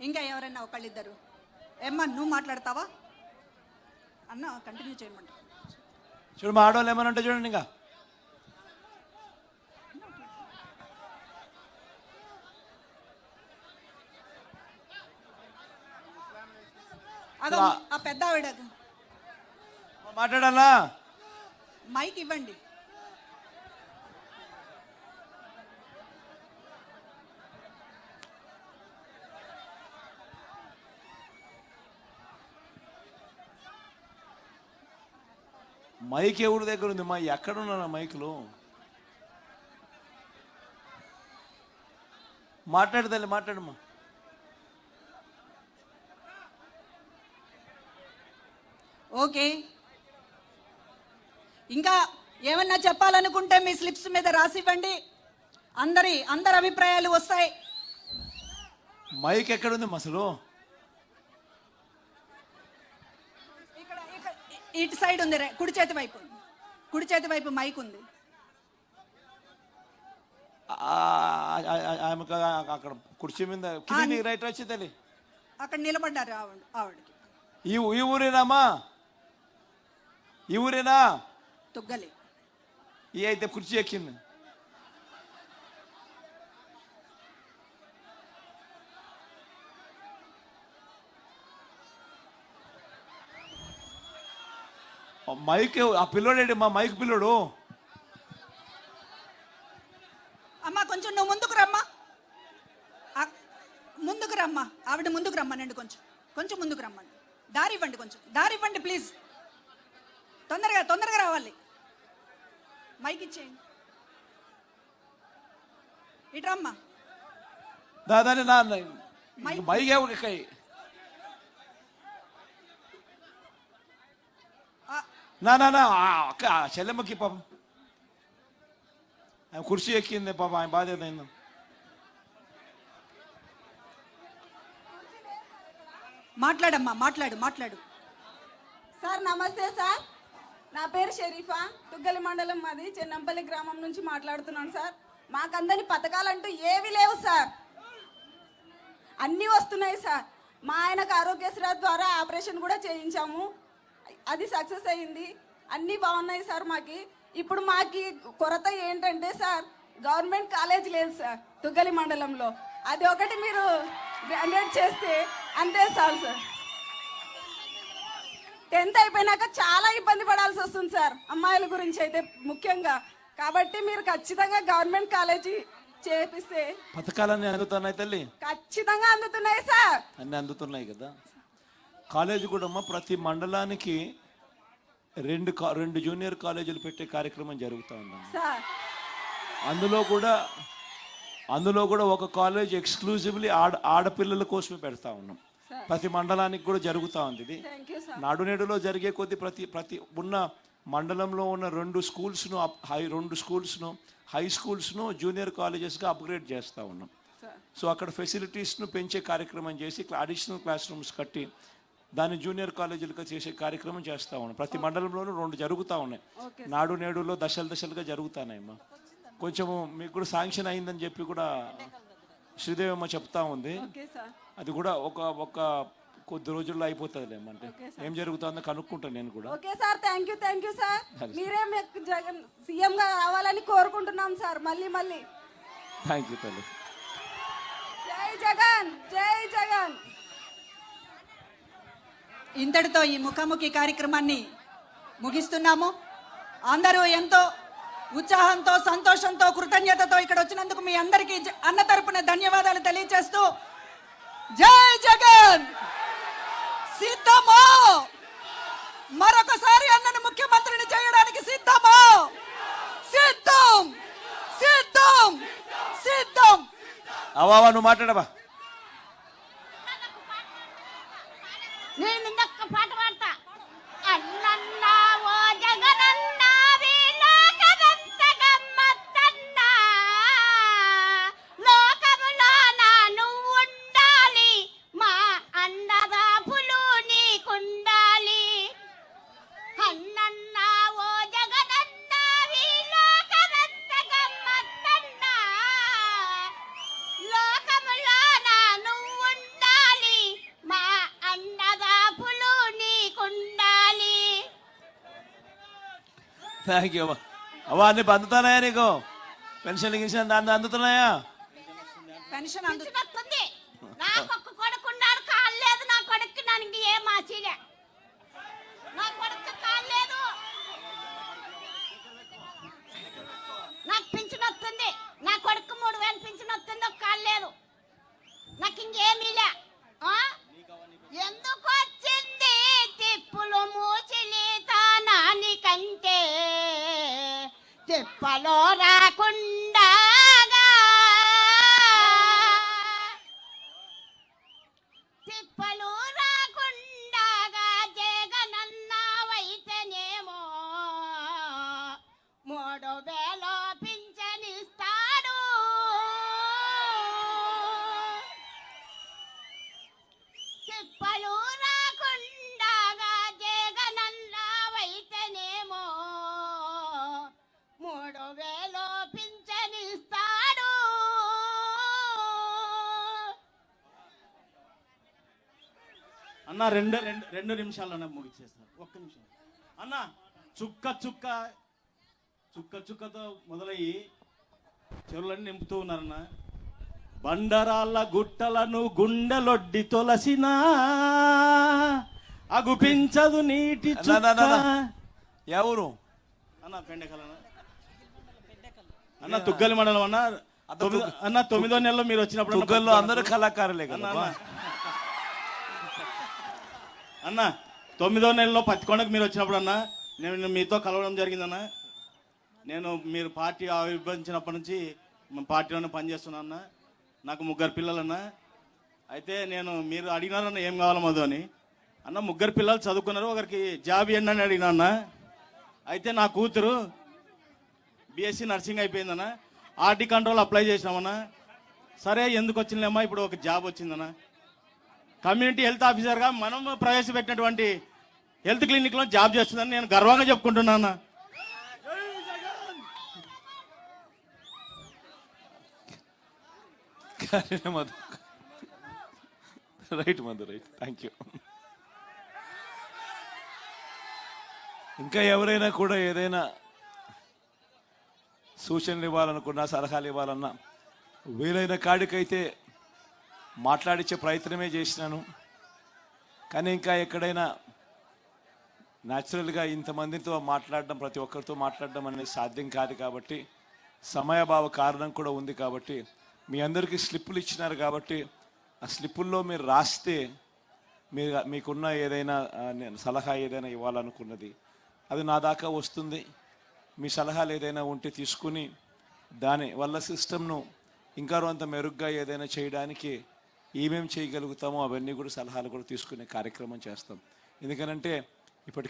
ఇంకా ఎవరైనా ఒకళ్ళిద్దరు. ఏమ్మా నువ్వు మాట్లాడతావా? అన్న కంటిన్యూ చేయమంట. చూడు మా ఆడవాళ్ళు ఏమని చూడండి ఇంకా. అదో ఆ పెద్ద ఆవిడ మాట్లాడాలా మైక్ ఇవ్వండి. మైక్ ఎవరి దగ్గర ఉంది? మా ఎక్కడ ఉన్నారు ఆ మైకులు? మాట్లాడు తల్లి మాట్లాడమ్మా. ఓకే. ఇంకా ఏమన్నా చెప్పాలనుకుంటే మీ స్లిప్స్ మీద రాసివ్వండి. అందరి అందరి అభిప్రాయాలు వస్తాయి. మైక్ ఎక్కడ ఉంది అసలు ఇక్కడ ఇక్కడ ఇ- ఇటు సైడ్ ఉంది కుడి చేతి వైపు కుడి చేతి వైపు మైక్ ఉంది. ఆమెకు అక్కడ కుర్చీ మీద కింద రైట్ వచ్చి తల్లి. అక్కడ నిలబడ్డారు ఆవిడ ఆవిడకి. ఈ ఈ ఊరేనామా? ఈ ఊరేనా? తుగ్గలి. ఈ అయితే కుర్చీ ఎక్కింది. మైక్ ఆ పిల్లోడేంటి మా మైక్ పిల్లోడు? అమ్మా కొంచెం నువ్వు ముందుకు రమ్మా. ముందుకు రమ్మా. ఆవిడ ముందుకు రమ్మనండి కొంచెం. కొంచెం ముందుకు రమ్మండి. దారి ఇవ్వండి కొంచెం. దారి ఇవ్వండి ప్లీజ్. తొందరగా తొందరగా రావాలి. మైక్ ఇచ్చేయండి. ఇటు రమ్మా. దాదాని నా మైక్ ఎవరు నా నా నా అక్క చెల్లెమ్మకి పాపం. ఆమె కుర్చీ ఎక్కింది పాపం ఆయన బాధ్యత అయింది. మాట్లాడమ్మా మాట్లాడు మాట్లాడు. సార్ నమస్తే సార్. నా పేరు షరీఫా. తుగ్గలి మండలం మాది చెన్నంపల్లి గ్రామం నుంచి మాట్లాడుతున్నాను సార్. మాకందరి పథకాలంటూ ఏవి లేవు సార్. అన్నీ వస్తున్నాయి సార్. మా ఆయనకు ఆరోగ్యశ్రీ ద్వారా ఆపరేషన్ కూడా చేయించాము. అది సక్సెస్ అయింది. అన్నీ బాగున్నాయి సార్ మాకి. ఇప్పుడు మాకి కొరత ఏంటంటే సార్ గవర్నమెంట్ కాలేజ్ లేదు సార్ తుగ్గలి మండలంలో. అది ఒకటి మీరు గ్రాడ్యుయేట్ చేస్తే అంతే చాలు సార్. టెన్త్ అయిపోయినాక చాలా ఇబ్బంది పడాల్సి వస్తుంది సార్ అమ్మాయిల గురించి అయితే ముఖ్యంగా. కాబట్టి మీరు ఖచ్చితంగా గవర్నమెంట్ కాలేజీ చేపిస్తే పథకాలన్నీ అందుతున్నాయి తల్లి. ఖచ్చితంగా అందుతున్నాయి సార్. అన్నీ అందుతున్నాయి కదా. కాలేజీ కూడా అమ్మ ప్రతి మండలానికి రెండు రెండు జూనియర్ కాలేజీలు పెట్టే కార్యక్రమం జరుగుతూ సార్. అందులో కూడా అందులో కూడా ఒక కాలేజ్ ఎక్స్క్లూజివ్లీ ఆడ ఆడపిల్లల కోసమే పెడతా ఉన్నాం. ప్రతి మండలానికి కూడా జరుగుతూ ఉంది ఇది. థ్యాంక్ యూ సార్ నాడు నేడులో జరిగే కొద్ది ప్రతి ప్రతి ఉన్న మండలంలో ఉన్న రెండు స్కూల్స్ను హై రెండు స్కూల్స్ను హై స్కూల్స్ను జూనియర్ కాలేజెస్గా అప్గ్రేడ్ చేస్తూ ఉన్నాం. సో అక్కడ ఫెసిలిటీస్ను పెంచే కార్యక్రమం చేసి అడిషనల్ క్లాస్ రూమ్స్ కట్టి దాన్ని జూనియర్ కాలేజీలుగా చేసే కార్యక్రమం చేస్తూ ఉన్నాం. ప్రతి మండలంలోనూ రెండు జరుగుతూ ఉన్నాయి. నాడు నేడులో దశలు దశలుగా జరుగుతున్నాయమ్మా కొంచెము మీకు కూడా శాంక్షన్ అయిందని చెప్పి కూడా శ్రీదేవమ్మ చెప్తా ఉంది. అది కూడా ఒక ఒక కొద్ది రోజుల్లో అయిపోతుంది అంటే. ఏం జరుగుతుందో కనుక్కుంటాను నేను కూడా. Okay sir. Thank you thank you sir. మీరే జగన్ సీఎం గా రావాలని కోరుకుంటున్నాం సార్. మళ్ళీ మళ్ళీ. థ్యాంక్ యూ తల్లి. జై జగన్ జై జగన్. ఇంతటితో ఈ ముఖాముఖి కార్యక్రమాన్ని ముగిస్తున్నాము. అందరూ ఎంతో ఉత్సాహంతో సంతోషంతో కృతజ్ఞతతో ఇక్కడ వచ్చినందుకు మీ అందరికీ అన్న తరపున ధన్యవాదాలు తెలియజేస్తూ జై జగన్! సిద్ధమో! మరొకసారి అన్నను ముఖ్యమంత్రిని చేయడానికి సిద్ధమో! సిద్ధం! సిద్ధం! సిద్ధం! అవ్వ నువ్వు మాట్లాడవా థ్యాంక్ యూ అవ్వ అన్ని అందుతున్నాయా నీకు పెన్షన్ గిన్షన్ దాన్ని అందుతున్నాయా పెన్షన్ నాకు ఒక్క కొడుకున్నాడు కాలు లేదు. నా కొడుక్కి నాకు ఏం ఆశలే నా కొడుకు కాలు లేదు. నాకు పింఛన్ వస్తుంది. నా కొడుకు మూడు వేలు పింఛన్ వస్తుంది ఒక కాలు తిప్పలో రాకుండా తిప్పలు రాకుండా జగనన్నావైతేనేమో. మూడు వేలో పింఛనిస్తాడు. తిప్పలు రా అన్న రెండు రెండు రెండు నిమిషాలన్న ముగిచేస్తారు ఒక్క నిమిషం. అన్న చుక్క చుక్క చుక్క చుక్కతో మొదలయ్యి చెరువులన్నీ నింపుతూ ఉన్నారన్న. బండరాళ్ళ గుట్టలను గుండెలొడ్డి తొలసిన అగుపించదు నీటి. ఎవరు అన్న పెండకలన్న అన్న. తుగ్గలి మండలం అన్న. అన్న తొమ్మిదో నెలలో మీరు వచ్చినప్పుడు అందరూ కళాకారులే అన్న, కదా అన్న. తొమ్మిదో నెలలో పత్తికొండకు మీరు వచ్చినప్పుడు అన్న నేను మీతో కలవడం జరిగిందన్న. నేను మీరు పార్టీ ఆవిర్భవించినప్పటి నుంచి పార్టీలోనే పనిచేస్తున్నా అన్న. నాకు ముగ్గురు పిల్లలన్న. అయితే నేను మీరు అడిగినారన్న ఏం కావాలి మధు అని. అన్న ముగ్గురు పిల్లలు చదువుకున్నారు ఒకరికి జాబ్ ఇవ్వండి అని అడిగినా అన్న. అయితే నా కూతురు బీఎస్సీ నర్సింగ్ అయిపోయిందన్న. ఆర్టీ కంట్రోల్ అప్లై చేసినామన్నా. సరే ఎందుకు వచ్చిందేమ్మా ఇప్పుడు ఒక జాబ్ వచ్చిందన్నా. కమ్యూనిటీ హెల్త్ ఆఫీసర్గా మనం ప్రవేశపెట్టినటువంటి హెల్త్ క్లినిక్లో జాబ్ చేస్తుందని నేను గర్వంగా చెప్పుకుంటున్నాను. Madhu right Madhu right. Thank you ఇంకా ఎవరైనా కూడా ఏదైనా సూచనలు ఇవ్వాలనుకున్నా సలహాలు ఇవ్వాలన్నా వీలైన కాడికైతే మాట్లాడించే ప్రయత్నమే చేసినాను. కానీ ఇంకా ఎక్కడైనా న్యాచురల్గా ఇంతమందితో మాట్లాడడం ప్రతి ఒక్కరితో మాట్లాడడం అనేది సాధ్యం కాదు కాబట్టి సమయభావ కారణం కూడా ఉంది కాబట్టి మీ అందరికీ స్లిప్పులు ఇచ్చినారు కాబట్టి ఆ స్లిప్పుల్లో మీరు రాస్తే మీరు మీకున్న ఏదైనా నేను సలహా ఏదైనా ఇవ్వాలనుకున్నది అది నా దాకా వస్తుంది. మీ సలహాలు ఏదైనా ఉంటే తీసుకుని దాని వల్ల సిస్టమ్ను ఇంకా కొంత మెరుగ్గా ఏదైనా చేయడానికి ఏమేమి చేయగలుగుతామో అవన్నీ కూడా సలహాలు కూడా తీసుకునే కార్యక్రమం చేస్తాం. ఎందుకనంటే